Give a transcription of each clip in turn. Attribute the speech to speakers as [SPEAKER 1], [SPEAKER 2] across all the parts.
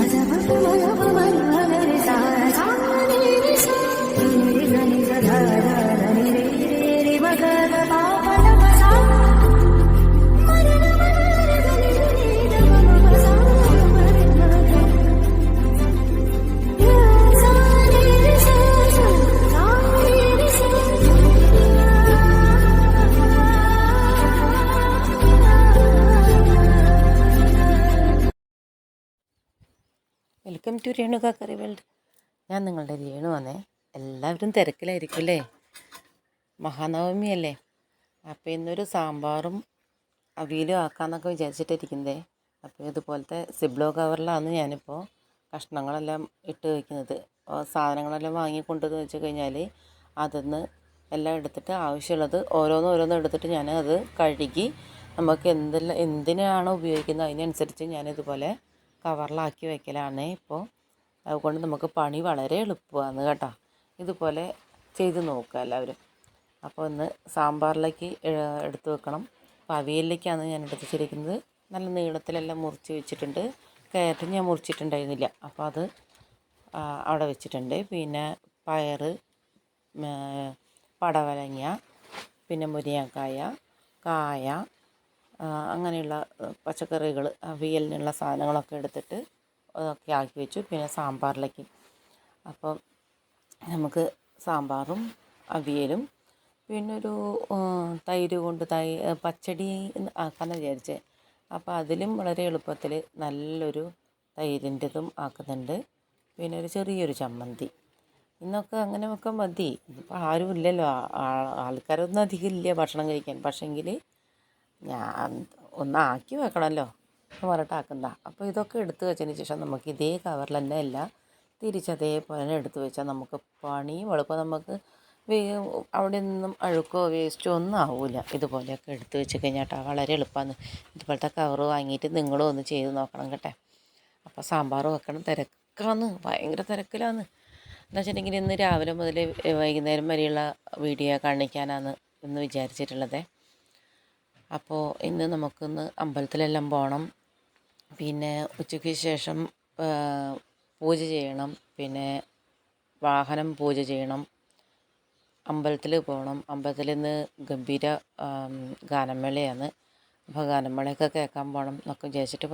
[SPEAKER 1] ಸದಾ ಮನೋಮರಿ ಸಾರಸ welcome to Renuka curry world. ഞാൻ നിങ്ങളുടെ രേണു വന്നേ എല്ലാവരും തിരക്കിലായിരിക്കും അല്ലേ? മഹാനവമി അല്ലേ അപ്പോൾ ഇന്നൊരു സാമ്പാറും അവിയലും ആക്കാമെന്നൊക്കെ വിചാരിച്ചിട്ടിരിക്കുന്നതേ. അപ്പോൾ ഇതുപോലത്തെ സിബ്ലോ കവറിലാണ് ഞാനിപ്പോൾ കഷ്ണങ്ങളെല്ലാം ഇട്ട് വയ്ക്കുന്നത് സാധനങ്ങളെല്ലാം വാങ്ങി കൊണ്ടുവന്ന് വെച്ച് കഴിഞ്ഞാൽ അതിന്ന് എല്ലാം എടുത്തിട്ട് ആവശ്യമുള്ളത് ഓരോന്ന് ഓരോന്ന് എടുത്തിട്ട് ഞാൻ അത് കഴുകി നമുക്ക് എന്തെല്ലാം എന്തിനാണോ ഉപയോഗിക്കുന്നത് അതിനനുസരിച്ച് ഞാനിതുപോലെ കവറിലാക്കി വെക്കലാണ് ഇപ്പോൾ. അതുകൊണ്ട് നമുക്ക് പണി വളരെ എളുപ്പമാണ് കേട്ടോ. ഇതുപോലെ ചെയ്ത് നോക്കുക എല്ലാവരും. അപ്പോൾ ഒന്ന് സാമ്പാറിലേക്ക് എടുത്തു വെക്കണം. അപ്പോൾ അവിയലിലേക്കാണ് ഞാൻ എടുത്ത് വെച്ചിരിക്കുന്നത് നല്ല നീളത്തിലെല്ലാം മുറിച്ച് വെച്ചിട്ടുണ്ട്. കയറ്റ് ഞാൻ മുറിച്ചിട്ടുണ്ടായിരുന്നില്ല. അപ്പോൾ അത് അവിടെ വെച്ചിട്ടുണ്ട്. പിന്നെ പയറ് പടവലങ്ങ പിന്നെ മുരിങ്ങക്കായ കായ അങ്ങനെയുള്ള പച്ചക്കറികൾ അവിയലിനുള്ള സാധനങ്ങളൊക്കെ എടുത്തിട്ട് അതൊക്കെ ആക്കി വെച്ചു. പിന്നെ സാമ്പാറിലേക്ക്. അപ്പം നമുക്ക് സാമ്പാറും അവിയലും പിന്നെ ഒരു തൈര് കൊണ്ട് തൈ പച്ചടി ആക്കാമെന്ന് വിചാരിച്ചേ. അപ്പോൾ അതിലും വളരെ എളുപ്പത്തിൽ നല്ലൊരു തൈരിന്റെതും ആക്കുന്നുണ്ട്. പിന്നെ ഒരു ചെറിയൊരു ചമ്മന്തി. ഇന്നൊക്കെ അങ്ങനെ ഒക്കെ മതി. ഇതിപ്പോൾ ആരും ഇല്ലല്ലോ. ആ- ആ- ആൾക്കാരൊന്നും അധികം ഇല്ല ഭക്ഷണം കഴിക്കാൻ. പക്ഷേങ്കിൽ ഞാൻ ഒന്ന് ആക്കി വെക്കണമല്ലോ എന്ന് അപ്പോൾ ഇതൊക്കെ എടുത്തു വെച്ചതിന് ശേഷം നമുക്ക് ഇതേ കവറിൽ തന്നെ അല്ല തിരിച്ച് അതേപോലെ തന്നെ എടുത്തു വെച്ചാൽ നമുക്ക് പണിയും എളുപ്പം. നമുക്ക് അവിടെ നിന്നും അഴുക്കോ വേസ്റ്റോ ഒന്നും ആവില്ല ഇതുപോലെയൊക്കെ എടുത്തു വെച്ച് കഴിഞ്ഞാൽ വളരെ എളുപ്പമാണ്. ഇതുപോലത്തെ കവർ വാങ്ങിയിട്ട് നിങ്ങളും ഒന്ന് ചെയ്ത് നോക്കണം കേട്ടെ. അപ്പോൾ സാമ്പാർ വെക്കണം. തിരക്കാന്ന് ഭയങ്കര തിരക്കിലാന്ന് എന്താ വെച്ചിട്ടുണ്ടെങ്കിൽ ഇന്ന് രാവിലെ മുതൽ വൈകുന്നേരം വരെയുള്ള വീഡിയോ കാണിക്കാനാണ് എന്ന് വിചാരിച്ചിട്ടുള്ളത്. അപ്പോൾ ഇന്ന് നമുക്കിന്ന് അമ്പലത്തിലെല്ലാം പോകണം പിന്നെ ഉച്ചയ്ക്ക് ശേഷം പൂജ ചെയ്യണം. പിന്നെ വാഹനം പൂജ ചെയ്യണം. അമ്പലത്തിൽ പോകണം അമ്പലത്തിൽ ഇന്ന് ഗംഭീര ഗാനമേളയാണ്. അപ്പോൾ ഗാനമേളയൊക്കെ കേൾക്കാൻ പോകണം എന്നൊക്കെ വിചാരിച്ചിട്ട്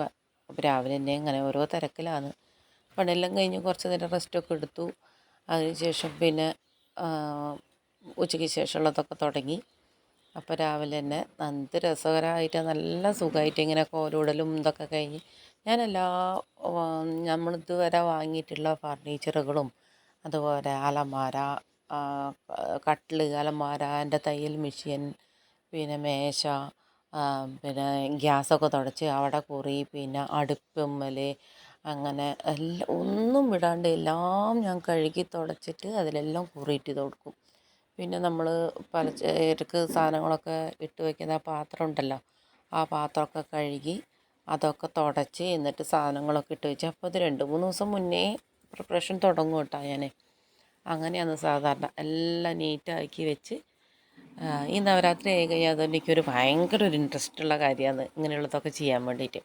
[SPEAKER 1] രാവിലെ തന്നെ ഇങ്ങനെ ഓരോ തിരക്കിലാണ്. പണിയെല്ലാം കഴിഞ്ഞ് കുറച്ച് നേരം റെസ്റ്റൊക്കെ എടുത്തു. അതിനുശേഷം പിന്നെ ഉച്ചയ്ക്ക് ശേഷമുള്ളതൊക്കെ തുടങ്ങി. അപ്പോൾ രാവിലെ തന്നെ എന്ത് രസകരമായിട്ട് നല്ല സുഖമായിട്ട് ഇങ്ങനെ കോലൂടലും ഇതൊക്കെ കഴിഞ്ഞ് ഞാൻ എല്ലാ നമ്മൾ ഇതുവരെ വാങ്ങിയിട്ടുള്ള ഫർണിച്ചറുകളും അതുപോലെ അലമാര കട്ടിൽ അലമാര എന്റെ തയ്യൽ മെഷീൻ പിന്നെ മേശ പിന്നെ ഗ്യാസൊക്കെ തുടച്ച് അവിടെ കുറി പിന്നെ അടുപ്പുമ്മൽ അങ്ങനെ എല്ലാം ഒന്നും വിടാണ്ട് എല്ലാം ഞാൻ കഴുകി തുടച്ചിട്ട് അതിലെല്ലാം കുറിയിട്ട് കൊടുക്കും. പിന്നെ നമ്മൾ പലചരക്ക് സാധനങ്ങളൊക്കെ ഇട്ട് വയ്ക്കുന്ന പാത്രം ഉണ്ടല്ലോ ആ പാത്രമൊക്കെ കഴുകി അതൊക്കെ തുടച്ച് എന്നിട്ട് സാധനങ്ങളൊക്കെ ഇട്ട് വെച്ച്. അപ്പോൾ അത് രണ്ട് മൂന്ന് ദിവസം മുന്നേ പ്രിപ്പറേഷൻ തുടങ്ങും കേട്ടോ ഞാൻ അങ്ങനെയാണ് സാധാരണ എല്ലാം നീറ്റാക്കി വെച്ച് ഈ നവരാത്രി ആയി കഴിഞ്ഞാൽ അത് എനിക്കൊരു ഭയങ്കര ഒരു ഇൻട്രസ്റ്റ് ഉള്ള കാര്യമാണ് ഇങ്ങനെയുള്ളതൊക്കെ ചെയ്യാൻ വേണ്ടിയിട്ട്.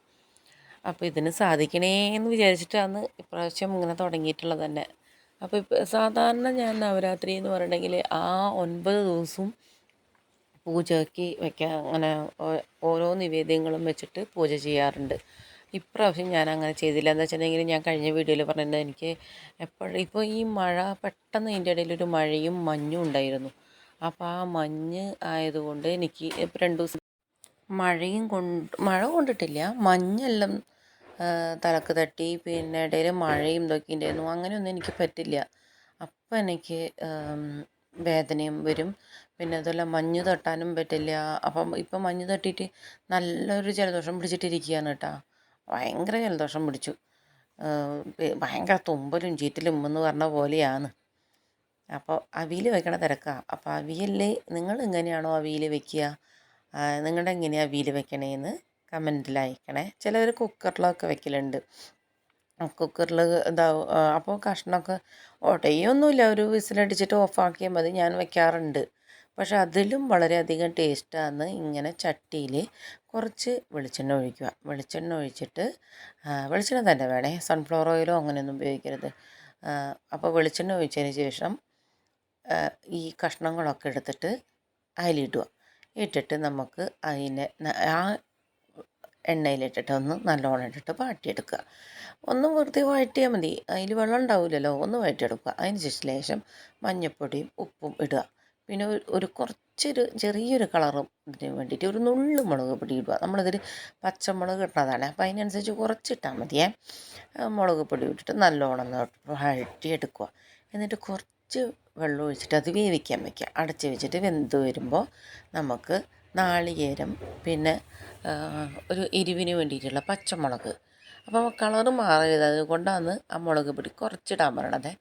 [SPEAKER 1] അപ്പോൾ ഇതിന് സാധിക്കണേ എന്ന് വിചാരിച്ചിട്ടാണ് ഇപ്രാവശ്യം ഇങ്ങനെ തുടങ്ങിയിട്ടുള്ളത് തന്നെ. അപ്പോൾ സാധാരണ ഞാൻ നവരാത്രി എന്ന് പറയണമെങ്കിൽ ആ ഒൻപത് ദിവസവും പൂജയ്ക്ക് വയ്ക്കാൻ അങ്ങനെ ഓരോ നിവേദ്യങ്ങളും വെച്ചിട്ട് പൂജ ചെയ്യാറുണ്ട്. ഇപ്രാവശ്യം ഞാൻ അങ്ങനെ ചെയ്തില്ല. എന്താ വെച്ചിട്ടുണ്ടെങ്കിൽ ഞാൻ കഴിഞ്ഞ വീഡിയോയിൽ പറഞ്ഞിട്ടുണ്ട് എനിക്ക് എപ്പോഴും ഇപ്പോൾ ഈ മഴ പെട്ടെന്ന് ഇതിന്റെ ഇടയിൽ ഒരു മഴയും മഞ്ഞും ഉണ്ടായിരുന്നു. അപ്പോൾ ആ മഞ്ഞ് ആയതുകൊണ്ട് എനിക്ക് ഇപ്പോൾ രണ്ട് ദിവസം മഴയും കൊണ്ട് മഴ കൊണ്ടിട്ടില്ല. മഞ്ഞെല്ലാം തലക്ക് തട്ടി പിന്നെ ഇടയിൽ മഴയും ഇതൊക്കെ ഉണ്ടായിരുന്നു അങ്ങനെയൊന്നും എനിക്ക് പറ്റില്ല. അപ്പം എനിക്ക് വേദനയും വരും. പിന്നെ അതുപോലെ മഞ്ഞ് തട്ടാനും പറ്റില്ല. അപ്പം ഇപ്പം മഞ്ഞ് തട്ടിയിട്ട് നല്ലൊരു ജലദോഷം പിടിച്ചിട്ടിരിക്കുകയാണ് കേട്ടോ ഭയങ്കര ജലദോഷം പിടിച്ചു. ഭയങ്കര തുമ്പലും ചീറ്റലും എന്ന് പറഞ്ഞ പോലെയാണ്. അപ്പോൾ അവിയൽ വെക്കണ തിരക്കാണ് അപ്പോൾ അവിയൽ നിങ്ങൾ എങ്ങനെയാണോ അവിയൽ വെക്കുക നിങ്ങളുടെ എങ്ങനെയാണ് അവിയൽ വെക്കണേന്ന്? കമന്റിൽ അയക്കണേ ചിലവർ കുക്കറിലൊക്കെ വെക്കലുണ്ട്. കുക്കറിൽ ഇതാവും. അപ്പോൾ കഷ്ണമൊക്കെ ഉടയൊന്നുമില്ല ഒരു വിസിലടിച്ചിട്ട് ഓഫാക്കിയാൽ മതി. ഞാൻ വെക്കാറുണ്ട്. പക്ഷെ അതിലും വളരെയധികം ടേസ്റ്റാണ് ഇങ്ങനെ ചട്ടിയിൽ കുറച്ച് വെളിച്ചെണ്ണ ഒഴിക്കുക. വെളിച്ചെണ്ണ ഒഴിച്ചിട്ട് വെളിച്ചെണ്ണ തന്നെ വേണേ. സൺഫ്ലവർ ഓയിലോ അങ്ങനെയൊന്നും ഉപയോഗിക്കരുത്. അപ്പോൾ വെളിച്ചെണ്ണ ഒഴിച്ചതിന് ശേഷം ഈ കഷ്ണങ്ങളൊക്കെ എടുത്തിട്ട് അതിലിടുക ഇട്ടിട്ട് നമുക്ക് അതിനെ ആ എണ്ണയിലിട്ടിട്ട് ഒന്ന് നല്ലോണം ഇട്ടിട്ട് വാട്ടിയെടുക്കുക. ഒന്ന് വെറുതെ വഴറ്റിയാൽ മതി. അതിൽ വെള്ളം ഉണ്ടാവില്ലല്ലോ ഒന്ന് വഴറ്റിയെടുക്കുക അതിന് ശേഷം മഞ്ഞൾപ്പൊടിയും ഉപ്പും ഇടുക. പിന്നെ ഒരു- കുറച്ചൊരു ചെറിയൊരു കളറും ഇതിന് വേണ്ടിയിട്ട് ഒരു നുള്ളു മുളക് പൊടി ഇടുക. നമ്മളിതിൽ പച്ചമുളക് ഇട്ടതാണ് അപ്പോൾ അതിനനുസരിച്ച് കുറച്ചിട്ടാൽ മതിയേ. മുളക് പൊടി ഇട്ടിട്ട് നല്ലോണം വഴറ്റിയെടുക്കുക. എന്നിട്ട് കുറച്ച് വെള്ളം ഒഴിച്ചിട്ട് അത് വേവിക്കാൻ വയ്ക്കുക അടച്ച് വെച്ചിട്ട് വെന്ത് വരുമ്പോൾ നമുക്ക് നാളികേരം പിന്നെ ഒരു എരിവിന് വേണ്ടിയിട്ടുള്ള പച്ചമുളക്. അപ്പോൾ കളറ് മാറരുത് അതുകൊണ്ടാണ് ആ മുളക് പൊടി കുറച്ചിടാൻ പറയണത്.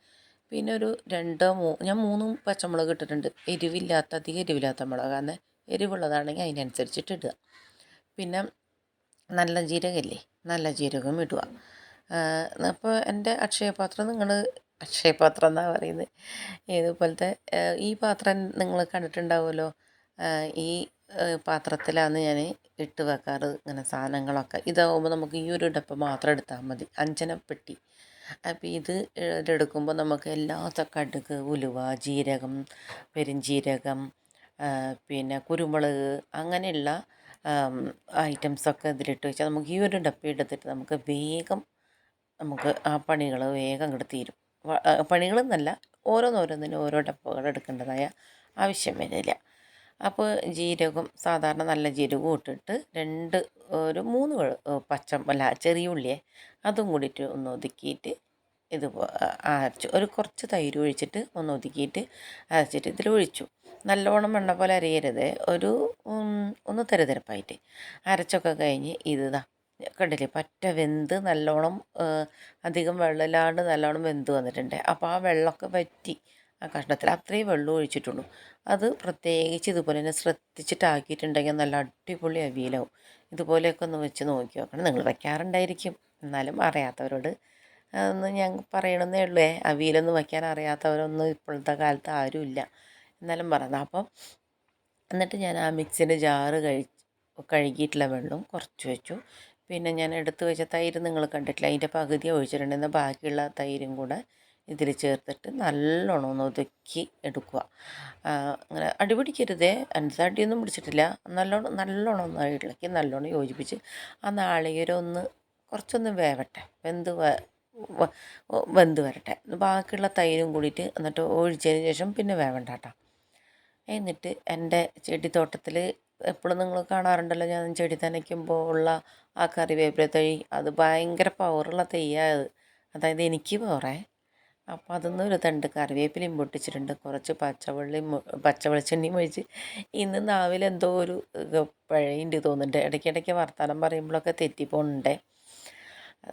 [SPEAKER 1] പിന്നെ ഒരു രണ്ടോ മൂ ഞാൻ മൂന്നും പച്ചമുളക് ഇട്ടിട്ടുണ്ട്. എരിവില്ലാത്ത അധികം എരിവില്ലാത്ത മുളകാണ്. എരിവുള്ളതാണെങ്കിൽ അതിനനുസരിച്ചിട്ട് ഇടുക. പിന്നെ നല്ല ജീരകമില്ലേ? നല്ല ജീരകം ഇടുക. അപ്പോൾ എന്റെ അക്ഷയപാത്രം നിങ്ങൾ അക്ഷയപാത്രം എന്നാണ് പറയുന്നത്? ഇതുപോലത്തെ ഈ പാത്രം നിങ്ങൾ കണ്ടിട്ടുണ്ടാവുമല്ലോ? ഈ പാത്രത്തിലാണ് ഞാൻ ഇട്ട് വെക്കാറ് ഇങ്ങനെ സാധനങ്ങളൊക്കെ. ഇതാവുമ്പോൾ നമുക്ക് ഈ ഒരു ഡപ്പ മാത്രം എടുത്താൽ മതി. അഞ്ചനപ്പെട്ടി അപ്പോൾ ഇത് എടുക്കുമ്പോൾ നമുക്ക് എല്ലാ കടുക് ഉലുവ ജീരകം പെരുംജീരകം പിന്നെ കുരുമുളക് അങ്ങനെയുള്ള ഐറ്റംസൊക്കെ ഇതിലിട്ട് വെച്ചാൽ നമുക്ക് ഈ ഒരു ഡപ്പ എടുത്തിട്ട് നമുക്ക് വേഗം നമുക്ക് ആ പണികൾ വേഗം അങ്ങോട്ട് തീരും. പണികളെന്നല്ല ഓരോന്നോരോന്നിനും ഓരോ ഡപ്പകൾ എടുക്കേണ്ടതായ ആവശ്യം വരില്ല. അപ്പോൾ ജീരകം സാധാരണ നല്ല ജീരകം ഇട്ടിട്ട് രണ്ട് ഒരു മൂന്ന് പച്ച അല്ല ചെറിയ ഉള്ളിയെ അതും കൂടിയിട്ട് ഒന്ന് ഒതുക്കിയിട്ട് ഇത് അരച്ച്. ഒരു കുറച്ച് തൈര് ഒഴിച്ചിട്ട് ഒന്ന് ഒതുക്കിയിട്ട് അരച്ചിട്ട് ഇതിൽ ഒഴിച്ചു. നല്ലോണം വെണ്ണ പോലെ അരിയരുത്. ഒരു ഒന്ന് തെരതെരപ്പായിട്ട്. അരച്ചൊക്കെ കഴിഞ്ഞ് ഇതാ കണ്ടില്ലേ? പറ്റ വെന്ത് നല്ലോണം അധികം വെള്ളമില്ലാണ്ട് നല്ലോണം വെന്ത് വന്നിട്ടുണ്ട്. അപ്പോൾ ആ വെള്ളമൊക്കെ വറ്റി ആ കഷ്ണത്തിൽ അത്രയും വെള്ളം ഒഴിച്ചിട്ടുള്ളൂ. അത് പ്രത്യേകിച്ച് ഇതുപോലെ തന്നെ ശ്രദ്ധിച്ചിട്ടാക്കിയിട്ടുണ്ടെങ്കിൽ നല്ല അടിപൊളി അവിയലാവും. ഇതുപോലെയൊക്കെ ഒന്ന് വെച്ച് നോക്കി നോക്കണം. നിങ്ങൾ വയ്ക്കാറുണ്ടായിരിക്കും എന്നാലും അറിയാത്തവരോട് ഒന്ന് ഞാൻ പറയണമെന്നേ ഉള്ളൂ. അവിയലൊന്നും വയ്ക്കാൻ അറിയാത്തവരൊന്നും ഇപ്പോഴത്തെ കാലത്ത് ആരുമില്ല. എന്നാലും പറയുന്നത് അപ്പം എന്നിട്ട് ഞാൻ ആ മിക്സിന്റെ ജാറ് കഴി കഴുകിയിട്ടുള്ള വെള്ളം കുറച്ച് വെച്ചു. പിന്നെ ഞാൻ എടുത്ത് വെച്ച തൈര് നിങ്ങൾ കണ്ടിട്ടില്ല. അതിന്റെ പകുതി ഒഴിച്ചിട്ടുണ്ടെങ്കിൽ ബാക്കിയുള്ള തൈരും കൂടെ ഇതിൽ ചേർത്തിട്ട് നല്ലോണം ഒന്ന് ഒതുക്കി എടുക്കുക. അങ്ങനെ അടിപിടിക്കരുതേ അൻസാട്ടിയൊന്നും പിടിച്ചിട്ടില്ല. നല്ലോണം നല്ലോണം ഒന്ന് ഇളക്കി നല്ലോണം യോജിപ്പിച്ച് ആ നാളികേരം ഒന്ന് കുറച്ചൊന്ന് വേവട്ടെ. വെന്ത് വെന്ത് വരട്ടെ. ബാക്കിയുള്ള തൈരും കൂടിയിട്ട് എന്നിട്ട് ഒഴിച്ചതിന് ശേഷം പിന്നെ വേവണ്ട കേട്ടോ. എന്നിട്ട് എന്റെ ചെടിത്തോട്ടത്തിൽ എപ്പോഴും നിങ്ങൾ കാണാറുണ്ടല്ലോ ഞാൻ ചെടി നനയ്ക്കുമ്പോൾ ഉള്ള ആ കറിവേപ്പില തൈ. അത് ഭയങ്കര പവറുള്ള തൈയാണ് അതായത് എനിക്ക് പോറേ അപ്പോൾ അതൊന്നും ഒരു തണ്ട് കറിവേപ്പിലയും പൊട്ടിച്ചിട്ടുണ്ട്. കുറച്ച് പച്ചവെള്ളിയും പച്ച വെളിച്ചെണ്ണയും ഒഴിച്ച് ഇന്ന് നാവിൽ എന്തോ ഒരു പഴയുണ്ട് തോന്നുന്നുണ്ട്. ഇടയ്ക്കിടയ്ക്ക് വർത്തമാനം പറയുമ്പോഴൊക്കെ തെറ്റിപ്പോണുണ്ടേ.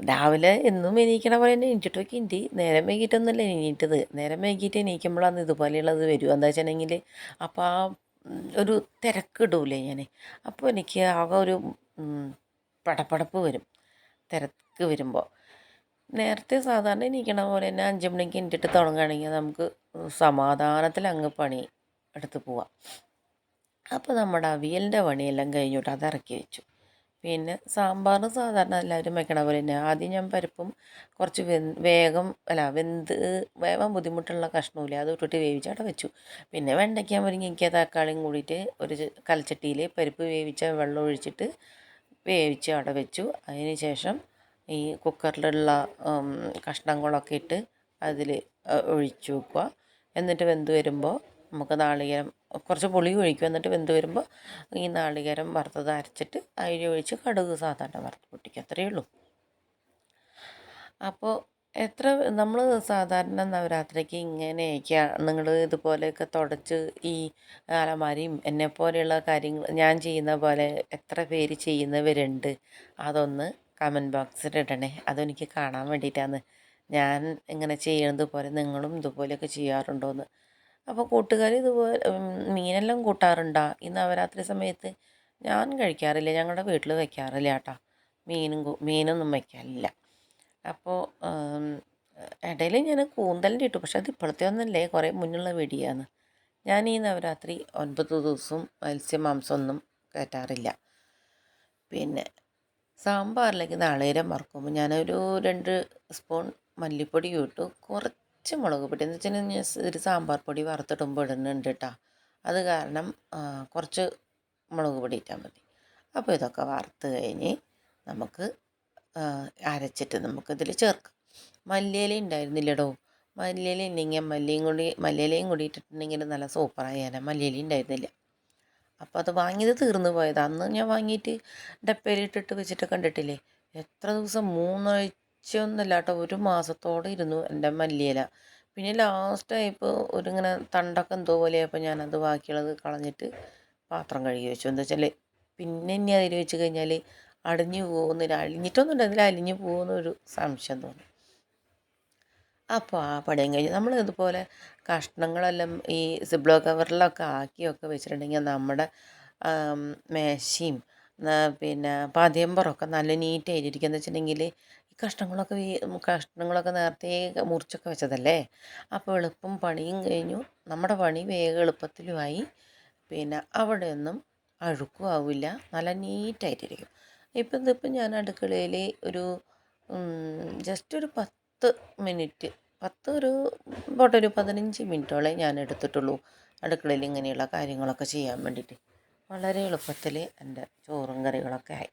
[SPEAKER 1] രാവിലെ എന്നും എണീക്കണ പോലെ തന്നെ എണീറ്റിട്ടൊക്കെ ഉണ്ട് നേരം വൈകിട്ടൊന്നുമല്ല എണീറ്റത്. നേരം വൈകിട്ട് എണീക്കുമ്പോഴാണ് ഇതുപോലെയുള്ളത് വരും എന്താ വെച്ചിട്ടുണ്ടെങ്കിൽ അപ്പോൾ ആ ഒരു തിരക്കിടൂലേ ഞാൻ. അപ്പോൾ എനിക്ക് ആകെ ഒരു പടപ്പടപ്പ് വരും. തിരക്ക് വരുമ്പോൾ നേരത്തെ സാധാരണ എണീക്കണ പോലെ തന്നെ അഞ്ച് മണിക്ക് എണീറ്റിട്ട് തുടങ്ങുകയാണെങ്കിൽ നമുക്ക് സമാധാനത്തിൽ അങ്ങ് പണി എടുത്ത് പോവാം. അപ്പോൾ നമ്മുടെ അവിയലിന്റെ പണിയെല്ലാം കഴിഞ്ഞിട്ട് അത് ഇറക്കി വെച്ചു. പിന്നെ സാമ്പാർ സാധാരണ എല്ലാവരും വെക്കണ പോലെ തന്നെ ആദ്യം ഞാൻ പരിപ്പും കുറച്ച് വെ വേഗം അല്ല വെന്ത് വേവാൻ ബുദ്ധിമുട്ടുള്ള കഷ്ണമില്ല അത് ഇട്ടിട്ട് വേവിച്ചവിടെ വെച്ചു. പിന്നെ വെണ്ടയ്ക്ക മുരിങ്ങയ്ക്ക തക്കാളിയും കൂടിയിട്ട് ഒരു കലച്ചട്ടിയിൽ പരിപ്പ് വേവിച്ച വെള്ളം ഒഴിച്ചിട്ട് വേവിച്ച് അവിടെ വെച്ചു. അതിന് ശേഷം ഈ കുക്കറിലുള്ള കഷ്ണങ്ങളൊക്കെ ഇട്ട് അതിൽ ഒഴിച്ചു വെക്കുക. എന്നിട്ട് വെന്ത് വരുമ്പോൾ നമുക്ക് നാളികേരം കുറച്ച് പുളി ഒഴിക്കും. എന്നിട്ട് വെന്ത് വരുമ്പോൾ ഈ നാളികേരം വറുത്തത് അരച്ചിട്ട് അരി ഒഴിച്ച് കടുക് സാധാരണ വറുത്ത് പൊട്ടിക്കുക. അത്രയേ ഉള്ളൂ. അപ്പോൾ എത്ര നമ്മൾ സാധാരണ നവരാത്രിക്ക് ഇങ്ങനെയൊക്കെ നിങ്ങൾ ഇതുപോലെയൊക്കെ തുടച്ച് ഈ അലമാരിയും എന്നെ പോലെയുള്ള കാര്യങ്ങൾ ഞാൻ ചെയ്യുന്ന പോലെ എത്ര പേര് ചെയ്യുന്നവരുണ്ട് അതൊന്ന് കമന്റ് ബോക്സിൽ ഇടണേ. അതെനിക്ക് കാണാൻ വേണ്ടിയിട്ടാണ് ഞാൻ ഇങ്ങനെ ചെയ്യുന്നത് പോലെ നിങ്ങളും ഇതുപോലെയൊക്കെ ചെയ്യാറുണ്ടോ എന്ന് അപ്പോൾ കൂട്ടുകാർ ഇതുപോലെ മീനെല്ലാം കൂട്ടാറുണ്ടോ? ഈ നവരാത്രി സമയത്ത് ഞാൻ കഴിക്കാറില്ല. ഞങ്ങളുടെ വീട്ടിൽ വയ്ക്കാറില്ല കേട്ടോ. മീനും മീനൊന്നും വയ്ക്കാറില്ല അപ്പോൾ ഇടയിൽ ഞാൻ കൂന്തലിന്റെ ഇട്ടു. പക്ഷെ അത് ഇപ്പോഴത്തെ ഒന്നല്ലേ. കുറേ മുന്നുള്ള വെടിയാണ് ഞാൻ ഈ നവരാത്രി ഒൻപത് ദിവസവും മത്സ്യമാംസമൊന്നും കയറ്റാറില്ല. പിന്നെ സാമ്പാറിലേക്ക് നാളേരം വറക്കുമ്പോൾ ഞാനൊരു രണ്ട് സ്പൂൺ മല്ലിപ്പൊടി ഇട്ടു. കുറച്ച് മുളക് പൊടി. എന്ന് വെച്ചാൽ ഞാൻ ഒരു സാമ്പാർ പൊടി വറുത്തിടുമ്പോൾ ഇടുന്നുണ്ട് കേട്ടോ അത് കാരണം കുറച്ച് മുളക് പൊടി ഇട്ടാൽ മതി. അപ്പോൾ ഇതൊക്കെ വറുത്ത് കഴിഞ്ഞ് നമുക്ക് അരച്ചിട്ട് നമുക്കിതിൽ ചേർക്കാം. മല്ലിയില ഉണ്ടായിരുന്നില്ലടോ? മല്ലിയില ഉണ്ടെങ്കിൽ മല്ലിയും കൂടി മല്ലിയിലയും കൂടി ഇട്ടിട്ടുണ്ടെങ്കിൽ നല്ല സൂപ്പറായി സൂപ്പറായേനെ. മല്ലിയില ഉണ്ടായിരുന്നില്ല അപ്പോൾ അത് വാങ്ങിയത് തീർന്നു പോയത്. അന്ന് ഞാൻ വാങ്ങിയിട്ട് ഡപ്പയിലിട്ടിട്ട് വെച്ചിട്ട് കണ്ടിട്ടില്ലേ? എത്ര ദിവസം മൂന്നാഴ്ച ഒന്നല്ല കേട്ടോ ഒരു മാസത്തോടെ ഇരുന്നു എന്റെ മല്ലിയില. പിന്നെ ലാസ്റ്റ് ആയപ്പോൾ ഒരിങ്ങനെ തണ്ടൊക്കെ എന്തോ പോലെയായപ്പോൾ ഞാനത് ബാക്കിയുള്ളത് കളഞ്ഞിട്ട് പാത്രം കഴുകി വെച്ചു. എന്താ വെച്ചാൽ പിന്നെ ഇനി അതിൽ വെച്ച് കഴിഞ്ഞാൽ അടിഞ്ഞു പോകുന്നില്ല അലിഞ്ഞിട്ടൊന്നും ഉണ്ടായിരുന്നില്ല അലിഞ്ഞു പോകുന്നൊരു സംശയം തോന്നി. അപ്പോൾ ആ പണിയും കഴിഞ്ഞ്. നമ്മൾ ഇതുപോലെ കഷ്ണങ്ങളെല്ലാം ഈ സിബ്ലോ കവറിലൊക്കെ ആക്കിയൊക്കെ വെച്ചിട്ടുണ്ടെങ്കിൽ നമ്മുടെ മേശയും പിന്നെ പതിയമ്പറൊക്കെ നല്ല നീറ്റായിട്ടിരിക്കുക എന്ന് വെച്ചിട്ടുണ്ടെങ്കിൽ ഈ കഷ്ണങ്ങളൊക്കെ കഷ്ണങ്ങളൊക്കെ നേരത്തെ മുറിച്ചൊക്കെ വെച്ചതല്ലേ? അപ്പോൾ എളുപ്പം പണിയും കഴിഞ്ഞു. നമ്മുടെ പണി വേഗം എളുപ്പത്തിലുമായി. പിന്നെ അവിടെയൊന്നും അഴുക്കും ആവില്ല. നല്ല നീറ്റായിട്ടിരിക്കും. ഇപ്പം ഇതിപ്പം ഞാൻ അടുക്കളയിൽ ഒരു ജസ്റ്റ് ഒരു പത്ത് മിനിറ്റ്. പത്ത് ഒരു പോട്ടെ ഒരു പതിനഞ്ച് മിനിറ്റോളെ ഞാൻ എടുത്തിട്ടുള്ളൂ. അടുക്കളയിൽ ഇങ്ങനെയുള്ള കാര്യങ്ങളൊക്കെ ചെയ്യാൻ വേണ്ടിയിട്ട്. വളരെ എളുപ്പത്തിൽ എന്റെ ചോറും കറികളൊക്കെ ആയി.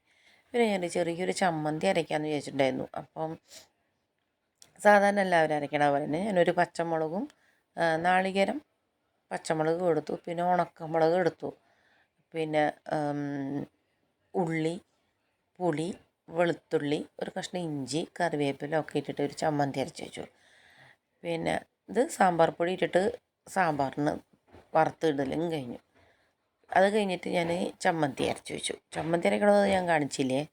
[SPEAKER 1] പിന്നെ ഞാൻ ചെറിയൊരു ചമ്മന്തി അരയ്ക്കാമെന്ന് വിചാരിച്ചിട്ടുണ്ടായിരുന്നു. അപ്പം സാധാരണ എല്ലാവരും അരയ്ക്കണ പോലെ തന്നെ ഞാനൊരു പച്ചമുളകും നാളികേരം പച്ചമുളക് എടുത്തു. പിന്നെ ഉണക്കമുളക് എടുത്തു. പിന്നെ ഉള്ളി പുളി വെളുത്തുള്ളി ഒരു കഷ്ണം ഇഞ്ചി കറിവേപ്പില ഒക്കെ ഇട്ടിട്ട് ഒരു ചമ്മന്തി അരച്ച് വെച്ചു. പിന്നെ ഇത് സാമ്പാർ പൊടി ഇട്ടിട്ട് സാമ്പാറിന് വറുത്തിടലും കഴിഞ്ഞു. അത് കഴിഞ്ഞിട്ട് ഞാൻ ചമ്മന്തി അരച്ച് വെച്ചു. ചമ്മന്തി അരക്കണത് ഞാൻ കാണിച്ചില്ലേ?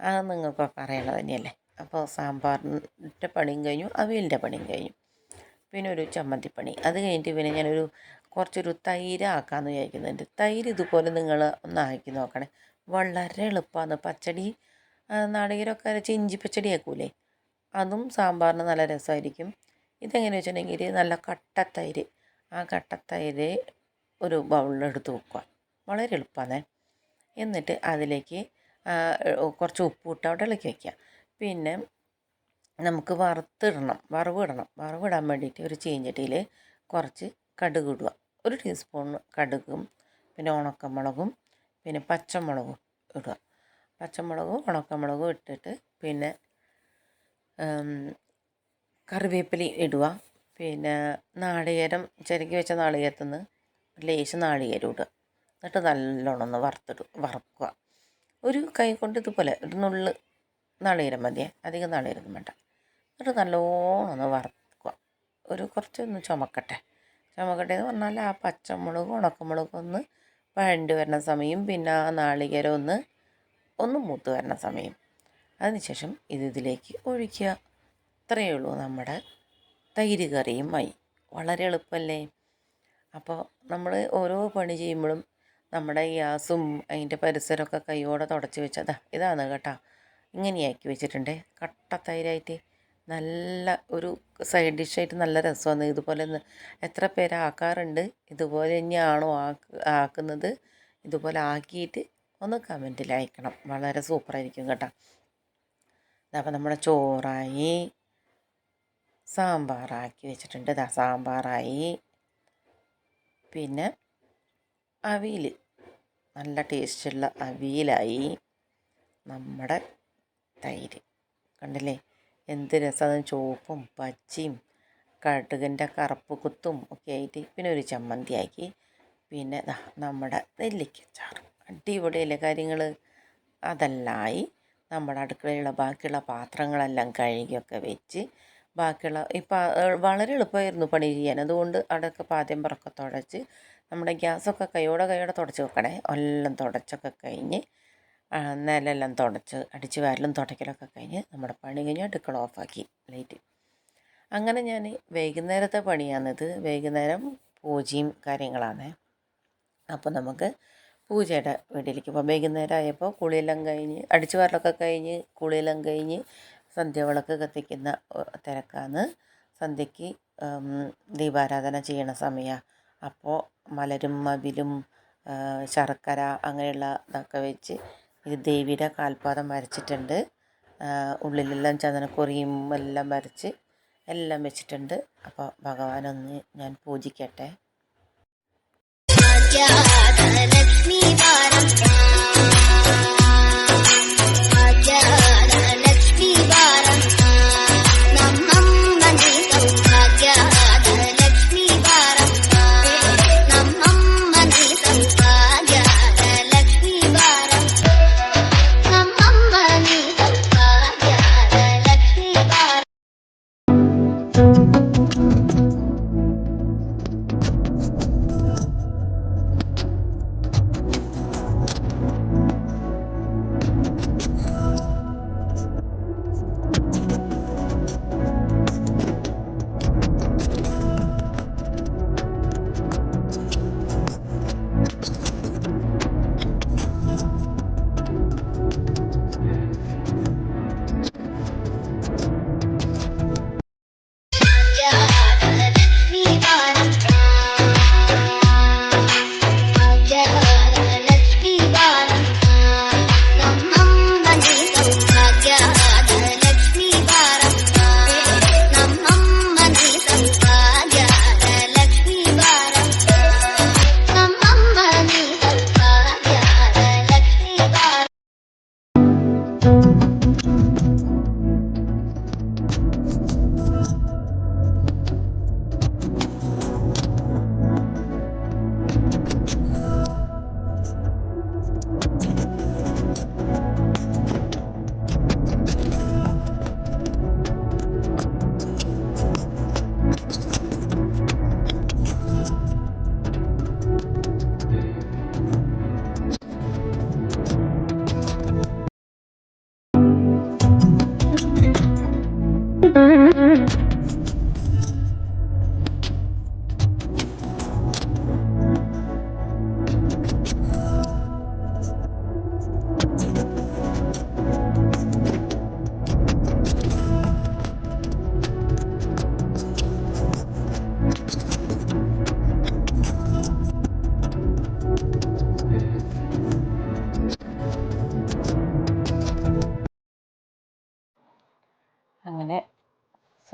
[SPEAKER 1] അത് നിങ്ങൾക്കൊക്കെ അറിയണത് തന്നെയല്ലേ? അപ്പോൾ സാമ്പാറിന്റെ പണിയും കഴിഞ്ഞു അവിയലിന്റെ പണിയും കഴിഞ്ഞു. പിന്നെ ഒരു ചമ്മന്തി പണി. അത് കഴിഞ്ഞിട്ട് പിന്നെ ഞാനൊരു കുറച്ചൊരു തൈര് ആക്കാമെന്ന് വിചാരിക്കുന്നുണ്ട്. തൈര് ഇതുപോലെ നിങ്ങൾ ഒന്ന് ആക്കി നോക്കണേ. വളരെ എളുപ്പമാണ്. പച്ചടി നാളികേരമൊക്കെ അരച്ച് ഇഞ്ചിപ്പച്ചടി ആക്കൂലേ അതും സാമ്പാറിന് നല്ല രസമായിരിക്കും ഇതെങ്ങനെ വെച്ചിട്ടുണ്ടെങ്കിൽ നല്ല കട്ടത്തൈര്. ആ കട്ടത്തൈര് ഒരു ബൗളിലെടുത്ത് വെക്കുക. വളരെ എളുപ്പമാണ് എന്നിട്ട് അതിലേക്ക് കുറച്ച് ഉപ്പിട്ട് അവിടെ ഇളക്കി വയ്ക്കുക പിന്നെ നമുക്ക് വറുത്തിടണം വറവിടണം. വറവിടാൻ വേണ്ടിയിട്ട് ഒരു ചീഞ്ചട്ടിയിൽ കുറച്ച് കടുക് ഇടുക. ഒരു ടീസ്പൂൺ കടുകും പിന്നെ ഉണക്കമുളകും പിന്നെ പച്ചമുളകും ഇടുക. പച്ചമുളകും ഉണക്കമുളകും ഇട്ടിട്ട് പിന്നെ കറിവേപ്പിലി ഇടുക പിന്നെ നാളികേരം ചിരകി വെച്ച നാളികേരത്തിൽ നിന്ന് ലേശം നാളികേരം ഇടുക. എന്നിട്ട് നല്ലോണം ഒന്ന് വറുത്തിടും വറക്കുക. ഒരു കൈ കൊണ്ട് ഇതുപോലെ ഒരു നുള്ള് നാളികേരം മതിയേ അധികം നാളികേരൊന്നും വേണ്ട. എന്നിട്ട് നല്ലോണം ഒന്ന് വറുക്കുക. ഒരു കുറച്ചൊന്ന് ചുമക്കട്ടെ. ചുമക്കട്ടെ എന്ന് പറഞ്ഞാൽ ആ പച്ചമുളകും ഉണക്കമുളകും ഒന്ന് വഴണ്ട് വരണ സമയം പിന്നെ ആ നാളികേരം ഒന്ന് ഒന്ന് മൂത്ത് വരണ സമയം. അതിനുശേഷം ഇത് ഇതിലേക്ക് ഒഴിക്കുക. ഇത്രയേ ഉള്ളൂ നമ്മുടെ തൈര് കറിയും മൈ വളരെ എളുപ്പമല്ലേ? അപ്പോൾ നമ്മൾ ഓരോ പണി ചെയ്യുമ്പോഴും നമ്മുടെ ഗ്യാസും അതിന്റെ പരിസരമൊക്കെ കൈയോടെ തുടച്ച് വെച്ചതാ ഇതാണ് കേട്ടോ. ഇങ്ങനെയാക്കി വെച്ചിട്ടുണ്ട്. കട്ട തൈരായിട്ട് നല്ല ഒരു സൈഡ് ഡിഷായിട്ട് നല്ല രസമാണ്. ഇതുപോലെ എത്ര പേര് ആക്കാറുണ്ട്? ഇതുപോലെ തന്നെയാണോ ആക്ക് ആക്കുന്നത്? ഇതുപോലെ ആക്കിയിട്ട് ഒന്ന് കമന്റിൽ അയക്കണം. വളരെ സൂപ്പറായിരിക്കും കേട്ടോ. അപ്പോൾ നമ്മുടെ ചോറായി സാമ്പാറാക്കി വെച്ചിട്ടുണ്ട്. ദാ സാമ്പാറായി. പിന്നെ അവിയൽ. നല്ല ടേസ്റ്റുള്ള അവിയലായി നമ്മുടെ തൈര്. കണ്ടില്ലേ? എന്ത് രസമാണ്. ചുവപ്പും പച്ചയും കടുകിന്റെ കറുപ്പ് കുത്തും ഒക്കെ ആയിട്ട് പിന്നെ ഒരു ചമ്മന്തിയാക്കി. പിന്നെ നമ്മുടെ നെല്ലിക്കച്ചാറ്. അടിപൊളിയല്ലേ കാര്യങ്ങൾ അതെല്ലാമായി നമ്മുടെ അടുക്കളയിലുള്ള ബാക്കിയുള്ള പാത്രങ്ങളെല്ലാം കഴുകിയൊക്കെ വെച്ച് ബാക്കിയുള്ള ഇപ്പം വളരെ എളുപ്പമായിരുന്നു പണി ചെയ്യാൻ. അതുകൊണ്ട് അവിടെയൊക്കെ പാദ്യം പറക്കെ തുടച്ച് നമ്മുടെ ഗ്യാസൊക്കെ കൈയോടെ കൈയോടെ തുടച്ച് വെക്കണേ. എല്ലാം തുടച്ചൊക്കെ കഴിഞ്ഞ് നിലെല്ലാം തുടച്ച് അടിച്ച് വാരലും തുടയ്ക്കലൊക്കെ കഴിഞ്ഞ് നമ്മുടെ പണി കഴിഞ്ഞ് അടുക്കള ഓഫാക്കി ലൈറ്റ്. അങ്ങനെ ഞാൻ വൈകുന്നേരത്തെ പണിയാണിത്. വൈകുന്നേരം പൂജയും കാര്യങ്ങളാണ്. അപ്പോൾ നമുക്ക് പൂജയുടെ വീട്ടിലേക്ക് പോകാം വൈകുന്നേരം ആയപ്പോൾ കുളിയെല്ലാം കഴിഞ്ഞ് അടിച്ചു വാരലൊക്കെ കഴിഞ്ഞ് കുളിയെല്ലാം കഴിഞ്ഞ് സന്ധ്യവിളക്ക് കത്തിക്കുന്ന തിരക്കാണ്. സന്ധ്യയ്ക്ക് ദീപാരാധന ചെയ്യണ സമയമാണ് അപ്പോൾ മലരും മതിലും ആ, ശർക്കര അങ്ങനെയുള്ള ഇതൊക്കെ വെച്ച് ഇത് ദേവിയുടെ കാൽപാദം വരച്ചിട്ടുണ്ട്. ഉള്ളിലെല്ലാം ചന്ദനക്കുറിയും എല്ലാം വരച്ച് എല്ലാം വെച്ചിട്ടുണ്ട്. അപ്പോൾ ഭഗവാനൊന്ന് ഞാൻ പൂജിക്കട്ടെ.
[SPEAKER 2] ലക്ഷ്മി വാരം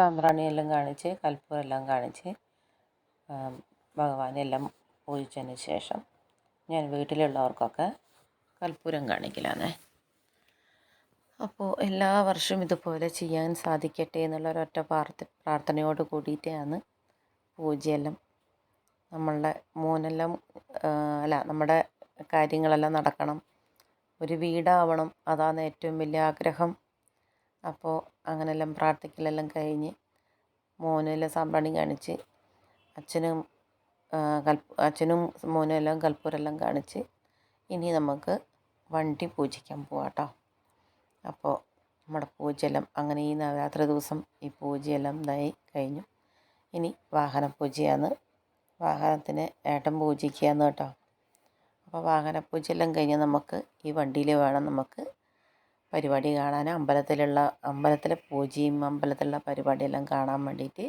[SPEAKER 1] സാമ്പ്രാണിയെല്ലാം കാണിച്ച് കൽപ്പൂരെല്ലാം കാണിച്ച് ഭഗവാനെല്ലാം പൂജിച്ചതിന് ശേഷം ഞാൻ വീട്ടിലുള്ളവർക്കൊക്കെ കൽപ്പൂരം കാണിക്കലാണ്. അപ്പോൾ എല്ലാ വർഷവും ഇതുപോലെ ചെയ്യാൻ സാധിക്കട്ടെ എന്നുള്ള ഒരൊറ്റ പ്രാർത്ഥ പ്രാർത്ഥനയോട് കൂടിയിട്ടാണ് പൂജയെല്ലാം നമ്മളുടെ മോനെല്ലാം അല്ല നമ്മുടെ കാര്യങ്ങളെല്ലാം നടക്കണം. ഒരു വീടാവണം. അതാണ് ഏറ്റവും വലിയ ആഗ്രഹം. അപ്പോൾ അങ്ങനെല്ലാം പ്രാർത്ഥിക്കലെല്ലാം കഴിഞ്ഞ് മോനെല്ലാം സാമ്പ്രാണി കാണിച്ച് അച്ഛനും കൽപ്പ അച്ഛനും മോനും എല്ലാം കൽപ്പൂരെല്ലാം കാണിച്ച് ഇനി നമുക്ക് വണ്ടി പൂജിക്കാൻ പോവാം കേട്ടോ അപ്പോൾ നമ്മുടെ പൂജയെല്ലാം അങ്ങനെ ഈ നവരാത്രി ദിവസം ഈ പൂജയെല്ലാം ഇതായി കഴിഞ്ഞു. ഇനി വാഹന പൂജയാണ്. വാഹനത്തിന് ഏട്ടൻ പൂജിക്കുകയാണ് കേട്ടോ. അപ്പോൾ വാഹന പൂജയെല്ലാം കഴിഞ്ഞ് നമുക്ക് ഈ വണ്ടിയിൽ വേണം നമുക്ക് പരിപാടി കാണാൻ അമ്പലത്തിലുള്ള അമ്പലത്തിലെ പൂജയും അമ്പലത്തിലുള്ള പരിപാടിയെല്ലാം കാണാൻ വേണ്ടിയിട്ട്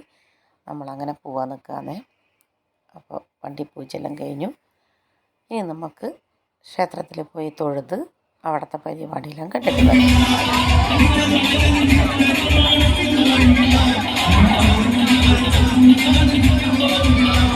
[SPEAKER 1] നമ്മളങ്ങനെ പോവാൻ നിൽക്കാന്നേ അപ്പോൾ വണ്ടി പൂജയെല്ലാം കഴിഞ്ഞു. ഇനി നമുക്ക് ക്ഷേത്രത്തിൽ പോയി തൊഴുത് അവിടുത്തെ പരിപാടിയെല്ലാം കണ്ടിട്ടുണ്ട് Thank